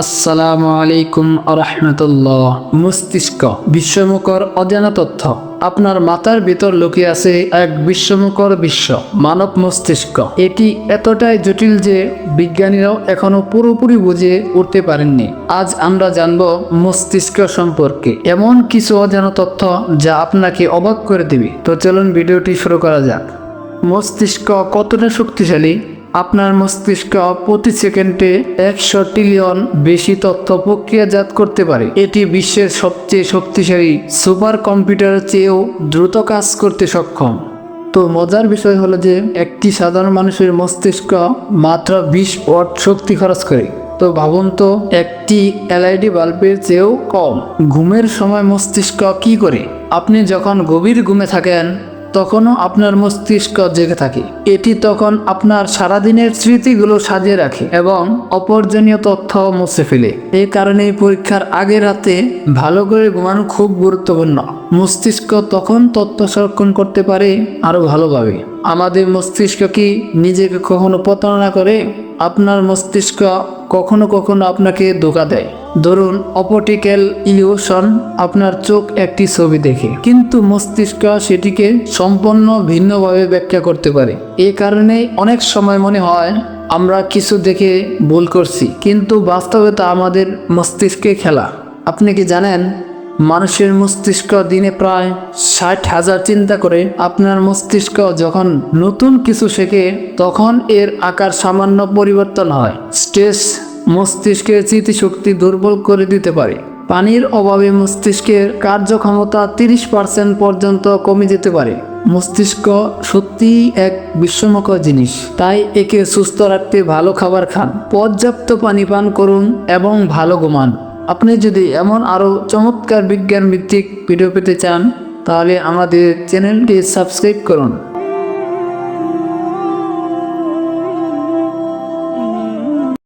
আসসালামু আলাইকুম আরহামতুল্লাহ। মস্তিষ্ক বিস্ময়কর অজানা তথ্য। আপনার মাথার ভিতর লুকিয়ে আছে এক বিস্ময়কর বিশ্ব, মানব মস্তিষ্ক। এটি এতটাই জটিল যে বিজ্ঞানীরাও এখনও পুরোপুরি বুঝে উঠতে পারেননি। আজ আমরা জানব মস্তিষ্ক সম্পর্কে এমন কিছু অজানা তথ্য যা আপনাকে অবাক করে দিবে। তো চলুন ভিডিওটি শুরু করা যাক। মস্তিষ্ক কতটা শক্তিশালী? আপনার মস্তিষ্ক প্রতি সেকেন্ডে একশো ট্রিলিয়ন বেশি তথ্য প্রক্রিয়াজাত করতে পারে। এটি বিশ্বের সবচেয়ে শক্তিশালী সুপার কম্পিউটারের চেয়েও দ্রুত কাজ করতে সক্ষম। তো মজার বিষয় হলো যে, একটি সাধারণ মানুষের মস্তিষ্ক মাত্র বিশ ওয়াট শক্তি খরচ করে। তো ভাবুন তো, একটি এলআইডি বাল্বের চেয়েও কম। ঘুমের সময় মস্তিষ্ক কি করে? আপনি যখন গভীর ঘুমে থাকেন তখনও আপনার মস্তিষ্ক জেগে থাকে। এটি তখন আপনার সারাদিনের স্মৃতিগুলো সাজিয়ে রাখে এবং অপরজনীয় তথ্য মুছে ফেলে। এই কারণে পরীক্ষার আগের রাতে ভালো করে ঘুমানো খুব গুরুত্বপূর্ণ। মস্তিষ্ক তখন তথ্য সংরক্ষণ করতে পারে আরও ভালোভাবে। আমাদের মস্তিষ্ক কি নিজেকে কখনো প্রতারণা করে? আপনার মস্তিষ্ক কখনো কখনো আপনাকে ধোকা দেয়। ধরুন, অপটিক্যাল ইলিউশন আপনার চোখ একটি ছবি দেখে। কিন্তু মস্তিষ্ক সেটিকে সম্পূর্ণ ভিন্নভাবে ব্যাখ্যা করতে পারে। এ কারণে অনেক সময় মনে হয়, আমরা কিছু দেখে ভুল করছি। কিন্তু বাস্তবে তা আমাদের মস্তিষ্কে খেলা। আপনি কি জানেন, মানুষের মস্তিষ্ক দিনে প্রায় ষাট হাজার চিন্তা করে। আপনার মস্তিষ্ক যখন নতুন কিছু শেখে, তখন এর আকার সামান্য পরিবর্তন হয়। স্ট্রেস মস্তিষ্কের স্মৃতিশক্তি দুর্বল করে দিতে পারে। পানির অভাবে মস্তিষ্কের কার্যক্ষমতা তিরিশ পার্সেন্ট পর্যন্ত কমে যেতে পারে। মস্তিষ্ক সত্যিই এক বিস্ময়কর জিনিস। তাই একে সুস্থ রাখতে ভালো খাবার খান। পর্যাপ্ত পানি পান করুন এবং ভালো ঘুমান। আপনি যদি এমন আরও চমৎকার বিজ্ঞান ভিত্তিক ভিডিও পেতে চান, তাহলে আমাদের চ্যানেলটি সাবস্ক্রাইব করুন।